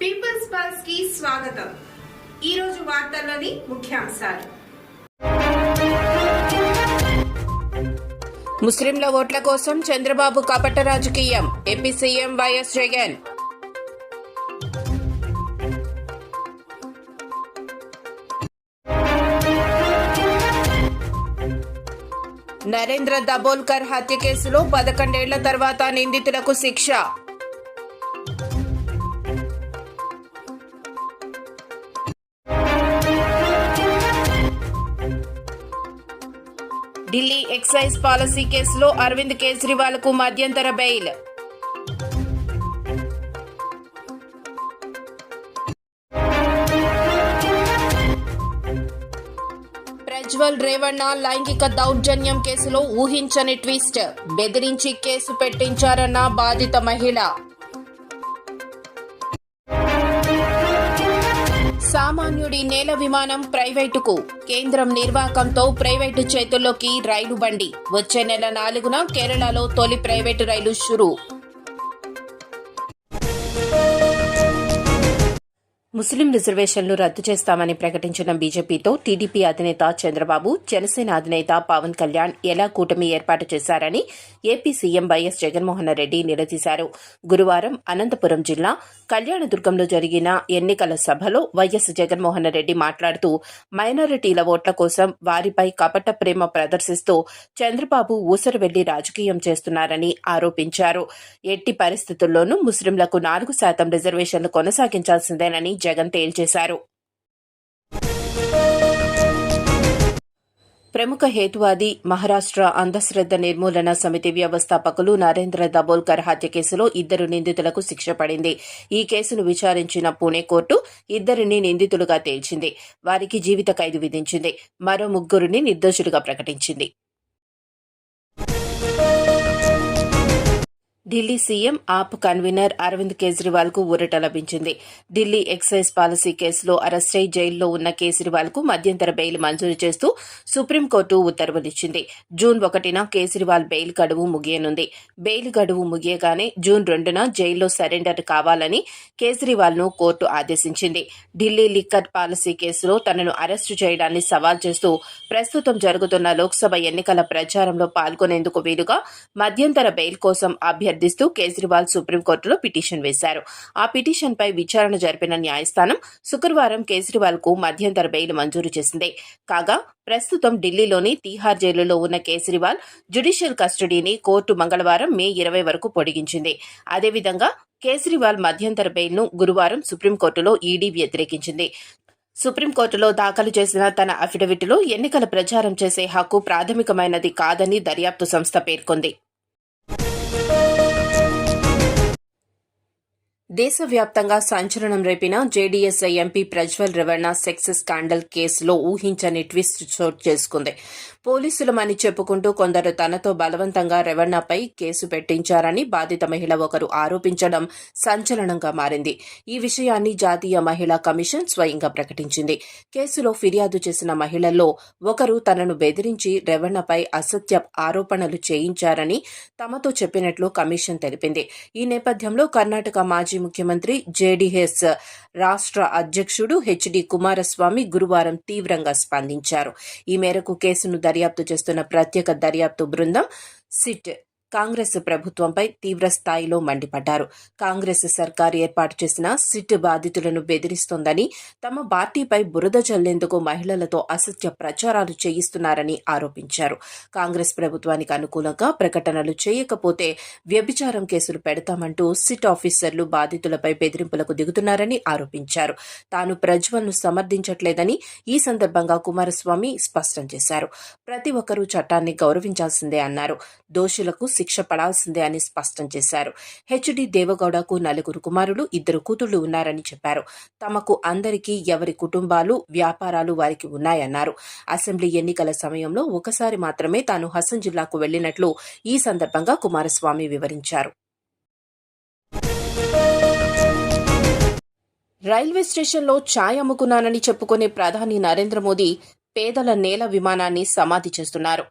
Peoples పల్స్కి స్వాగతం. ఈ రోజు వార్తల్లోని ముఖ్యాంశాలు. ముస్లింల ఓట్ల కోసం చంద్రబాబు కపట రాజకీయం. AP CM YS Jagan. Narendra Dabholkar హత్య కేసులో పదకొండేళ్ళ తర్వాత నిందితులకు శిక్ష. ఢిల్లీ ఎక్సైజ్ పాలసీ కేసులో అరవింద్ కేజ్రీవాల్కు మధ్యంతర బెయిల్. ప్రజ్వల్ రేవణ్ణ లైంగిక దౌర్జన్యం కేసులో ఊహించని ట్విస్ట్. బెదిరించి కేసు పెట్టించారన్న బాధిత మహిళ. సామాన్యుడి నేల విమానం ప్రైవేటుకు. కేంద్రం నిర్వాహకంతో ప్రైవేటు చేతుల్లోకి రైలు బండి. వచ్చే నెల నాలుగున కేరళలో తొలి ప్రైవేటు రైలు షురు. ముస్లిం రిజర్వేషన్లు రద్దు చేస్తామని ప్రకటించిన బీజేపీతో టీడీపీ అధినేత చంద్రబాబు జనసేన అధినేత పవన్ కళ్యాణ్ ఎలా కూటమి ఏర్పాటు చేశారని AP CM YS Jaganmohan Reddy నిలదీశారు. గురువారం అనంతపురం జిల్లా కళ్యాణదుర్గంలో జరిగిన ఎన్నికల సభలో వైఎస్ జగన్మోహన్ రెడ్డి మాట్లాడుతూ మైనారిటీల ఓట్ల కోసం వారిపై కపట ప్రేమ ప్రదర్శిస్తూ చంద్రబాబు ఊసరు వెళ్ళి రాజకీయం చేస్తున్నారని ఆరోపించారు. ఎట్టి పరిస్థితుల్లోనూ ముస్లింలకు నాలుగు శాతం రిజర్వేషన్లు కొనసాగించాల్సిందేనని జగన్ తేల్చేశారు. ప్రముఖ హేతువాది మహారాష్ట్ర అంధశ్రద్ధ నిర్మూలన సమితి వ్యవస్థాపకులు నరేంద్ర దబోల్కర్ హత్య కేసులో ఇద్దరు నిందితులకు శిక్ష పడింది. ఈ కేసును విచారించిన పూణే కోర్టు ఇద్దరిని నిందితులుగా తేల్చింది. వారికి జీవిత ఖైదు విధించింది. మరో ముగ్గురిని నిర్దోషులుగా ప్రకటించింది. ఢిల్లీ సీఎం ఆప్ కన్వీనర్ అరవింద్ కేజ్రీవాల్కు ఊరట లభించింది. ఢిల్లీ ఎక్సైజ్ పాలసీ కేసులో అరెస్టై జైల్లో ఉన్న కేజ్రీవాల్కు మధ్యంతర బెయిల్ మంజూరు చేస్తూ సుప్రీంకోర్టు ఉత్తర్వులిచ్చింది. జూన్ ఒకటిన కేజ్రీవాల్ బెయిల్ గడువు ముగియనుంది. బెయిల్ గడువు ముగియగానే జూన్ రెండున జైల్లో సరెండర్ కావాలని కేజ్రీవాల్ను కోర్టు ఆదేశించింది. ఢిల్లీ లిక్కర్ పాలసీ కేసులో తనను అరెస్టు చేయడాన్ని సవాల్ చేస్తూ ప్రస్తుతం జరుగుతున్న లోక్సభ ఎన్నికల ప్రచారంలో పాల్గొనేందుకు వీలుగా మధ్యంతర బెయిల్ కోసం అభ్యర్థి అభ్యర్థిస్తూ కేజ్రీవాల్ సుప్రీంకోర్టులో పిటిషన్ వేశారు. ఆ పిటిషన్పై విచారణ జరిపిన న్యాయస్థానం శుక్రవారం కేజ్రీవాల్కు మధ్యంతర బెయిల్ మంజూరు చేసింది. కాగా ప్రస్తుతం ఢిల్లీలోని తీహార్ జైలులో ఉన్న కేజ్రీవాల్ జుడిషియల్ కస్టడీని కోర్టు మంగళవారం మే ఇరవై వరకు పొడిగించింది. అదేవిధంగా కేజ్రీవాల్ మధ్యంతర బెయిల్ను గురువారం సుప్రీంకోర్టులో ఈడీ వ్యతిరేకించింది. సుప్రీంకోర్టులో దాఖలు చేసిన తన అఫిడవిట్లో ఎన్నికల ప్రచారం చేసే హక్కు ప్రాథమికమైనది కాదని దర్యాప్తు సంస్థ పేర్కొంది. దేశవ్యాప్తంగా సంచలనం రేపిన JDS MP Prajwal Revanna sex scandal కేసులో ఊహించని ట్విస్ట్ చోటు చేసుకుంది. పోలీసులమని చెప్పుకుంటూ కొందరు తనతో బలవంతంగా రెవణ్ణపై కేసు పెట్టించారని బాధిత మహిళ ఒకరు ఆరోపించడం సంచలనంగా మారింది. ఈ విషయాన్ని జాతీయ మహిళా కమిషన్ స్వయంగా ప్రకటించింది. కేసులో ఫిర్యాదు చేసిన మహిళల్లో ఒకరు తనను బెదిరించి రెవణ్ణపై అసత్య ఆరోపణలు చేయించారని తమతో చెప్పినట్లు కమిషన్ తెలిపింది. ఈ నేపథ్యంలో కర్ణాటక మాజీ ముఖ్యమంత్రి జేడీఎస్ రాష్ట్ర అధ్యక్షుడు హెచ్డి కుమారస్వామి గురువారం తీవ్రంగా స్పందించారు. ఈ మేరకు కేసును దర్యాప్తు చేస్తున్న ప్రత్యేక దర్యాప్తు బృందం సిట్. కాంగ్రెస్ ప్రభుత్వంపై తీవ్ర స్థాయిలో మండిపడ్డారు. కాంగ్రెస్ సర్కార్ ఏర్పాటు చేసిన సిట్ బాధితులను బెదిరిస్తోందని తమ పార్టీపై బురద చల్లేందుకు మహిళలతో అసత్య ప్రచారాలు చేయిస్తున్నారని ఆరోపించారు. కాంగ్రెస్ ప్రభుత్వానికి అనుకూలంగా ప్రకటనలు చేయకపోతే వ్యభిచారం కేసులు పెడతామంటూ సిట్ ఆఫీసర్లు బాధితులపై బెదిరింపులకు దిగుతున్నారని ఆరోపించారు. తాను ప్రజ్వల్ను సమర్థించట్లేదని ఈ సందర్భంగా కుమారస్వామి స్పష్టం చేశారు. ప్రతి ఒక్కరూ చట్టాన్ని గౌరవించాల్సిందే అన్నారు. దోషులకు శిక్ష పడాల్సిందే అని స్పష్టం చేశారు. హెచ్డి దేవగౌడకు నలుగురు కుమారులు ఇద్దరు కూతుళ్ళు ఉన్నారని చెప్పారు. తమకు అందరికీ ఎవరి కుటుంబాలు వ్యాపారాలు వారికి ఉన్నాయన్నారు. అసెంబ్లీ ఎన్నికల సమయంలో ఒకసారి మాత్రమే తాను హసన్ జిల్లాకు వెళ్ళినట్లు ఈ సందర్భంగా కుమారస్వామి వివరించారు. రైల్వే స్టేషన్లో ఛాయ్ అమ్ముకున్నానని చెప్పుకునే ప్రధాని నరేంద్ర మోదీ పేదల నేల విమానాన్ని సమాధి చేస్తున్నారు.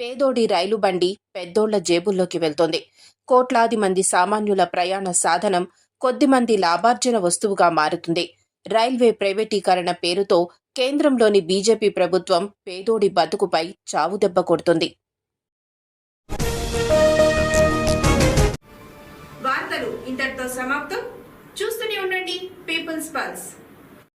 పేదోడి రైలు బండి పెద్దోళ్ళ జేబుల్లోకి వెళ్తోంది. కోట్లాది మంది సామాన్యుల ప్రయాణ సాధనం కొద్దిమంది లాభార్జన వస్తువుగా మారుతుంది. రైల్వే ప్రైవేటీకరణ పేరుతో కేంద్రంలోని బీజేపీ ప్రభుత్వం పేదోడి బతుకుపై చావుదెబ్బ కొడుతుంది. వార్తలు ఇంతటితో సమాప్తం. చూస్తూనే ఉండండి. People's Pulse.